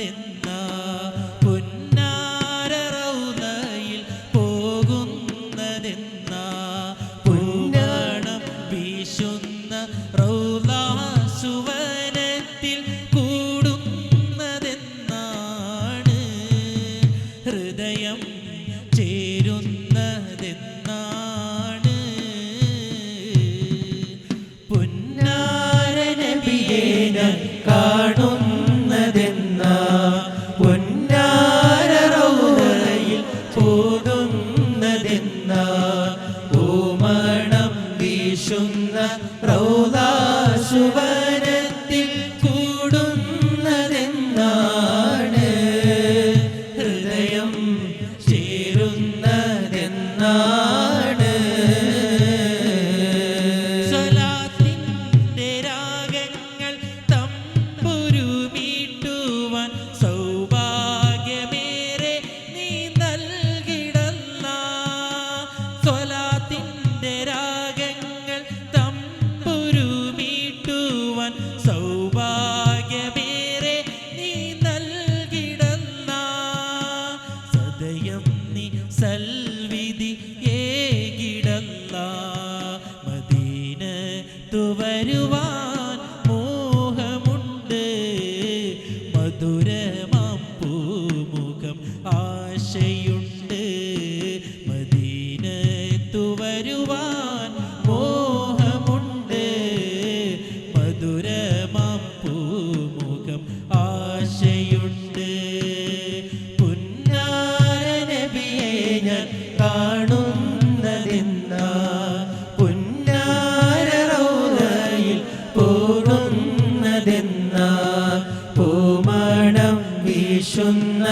അതെന്ന പുന്നാരറൗനയിൽ പോകുന്നതെന്ന പൂവാണം വീശുന്ന റൗല സുവനത്തിൽ കൂടുന്നതെന്നാണ് ഹൃദയം ചേ ഓമണം വീശുന്ന റൗദാശുവനത്തിൽ മദീന തുവരുവാൻ മോഹമുണ്ട്. മധുരമാം വീശുന്ന